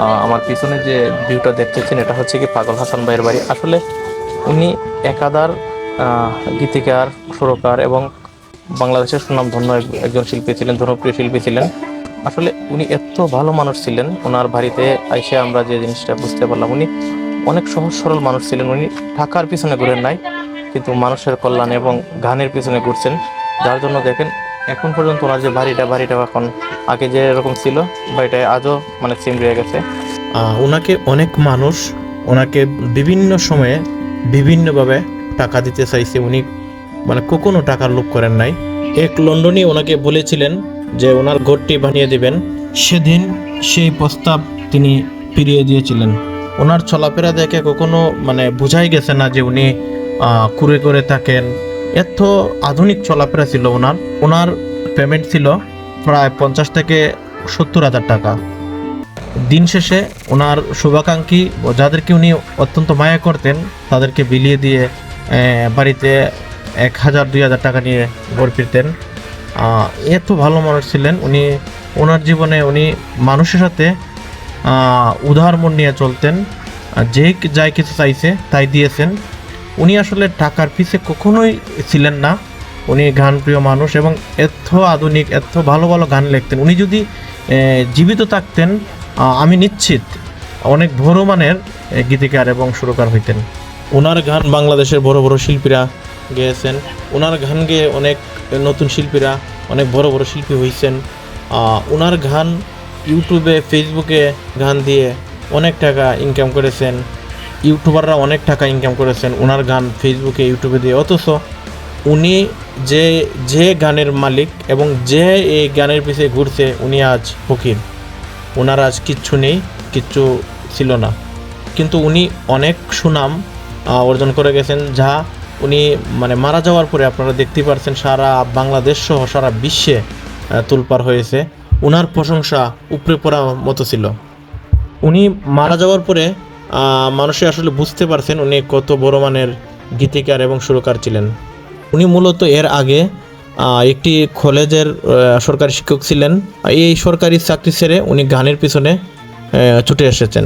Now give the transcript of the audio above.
আমার পিছনে যে ভিউটা দেখতেছেন, এটা হচ্ছে কি পাগল হাসান ভাইয়ের বাড়ি। আসলে উনি একাধার গীতিকার, সুরকার এবং বাংলাদেশের সুনামধন্য এক- একজন শিল্পী ছিলেন, জনপ্রিয় শিল্পী ছিলেন। আসলে উনি এত ভালো মানুষ ছিলেন, ওনার বাড়িতে আইসে আমরা যে জিনিসটা বুঝতে পারলাম, উনি অনেক সহজ সরল মানুষ ছিলেন। উনি টাকার পিছনে ঘুরেন নাই, কিন্তু মানুষের কল্যাণ এবং গানের পিছনে ঘুরছেন। যার জন্য দেখেন এখন পর্যন্ত ওনার যে বাড়িটা বাড়িটা এখন আগে যে এরকম ছিল বাড়িটা আজও মানে সেম রয়ে গেছে। ওনাকে অনেক মানুষ ওনাকে বিভিন্ন সময়ে বিভিন্নভাবে টাকা দিতে চাইছে। উনি মানে কখনো টাকার লোভ করেন নাই। এক লন্ডনই ওনাকে বলেছিলেন যে ওনার ঘরটি বানিয়ে দিবেন। সেদিন সেই প্রস্তাব তিনি ফিরিয়ে দিয়েছিলেন। ওনার চলাফেরা দেখে কখনো মানে বোঝাই গেছে না যে উনি কুড়ে করে থাকেন এত আধুনিক চলাফেরা ছিল ওনার। ওনার পেমেন্ট ছিল প্রায় পঞ্চাশ থেকে সত্তর হাজার টাকা। দিন শেষে ওনার শুভাকাঙ্ক্ষী, যাদেরকে উনি অত্যন্ত মায়া করতেন, তাদেরকে বিলিয়ে দিয়ে বাড়িতে এক হাজার, দুই হাজার টাকা নিয়ে ঘর ফিরতেন। এত ভালো মানুষ ছিলেন। উনি, ওনার জীবনে উনি মানুষের সাথে মন নিয়ে চলতেন। যে যাই কিছু চাইছে, তাই দিয়েছেন। উনি আসলে টাকার পিছে কখনোই ছিলেন না। উনি গানপ্রিয় মানুষ এবং এত আধুনিক, এত ভালো ভালো গান লিখতেন। উনি যদি জীবিত থাকতেন আমি নিশ্চিত অনেক বড় মানের গীতিকার এবং সুরকার হইতেন। ওনার গান বাংলাদেশের বড় বড় শিল্পীরা গেয়েছেন। ওনার গান গেয়ে অনেক নতুন শিল্পীরা অনেক বড় বড় শিল্পী হয়েছেন ওনার গান ইউটিউবে, ফেসবুকে গান দিয়ে অনেক টাকা ইনকাম করেছেন। ইউটিউবাররা অনেক টাকা ইনকাম করেছেন ওনার গান ফেসবুকে ইউটিউবে দিয়ে। অথচ উনি যে যে গানের মালিক এবং যে এই গানের পিছিয়ে ঘুরছে, উনি আজ ফকির। ওনার আজ কিচ্ছু নেই, কিচ্ছু ছিল না। কিন্তু উনি অনেক সুনাম অর্জন করে গেছেন, যা উনি মানে মারা যাওয়ার পরে আপনারা দেখতে পারছেন, সারা বাংলাদেশ সহ সারা বিশ্বে তুলপার হয়েছে। ওনার প্রশংসা উপরে পড়া মতো ছিল। উনি মারা যাওয়ার পরে মানুষে আসলে বুঝতে পারছেন উনি কত বড় মানের গীতিকার এবং সুরকার ছিলেন। উনি মূলত এর আগে একটি কলেজের সরকারি শিক্ষক ছিলেন। এই সরকারি চাকরি ছেড়ে উনি গানের পিছনে ছুটে এসেছেন।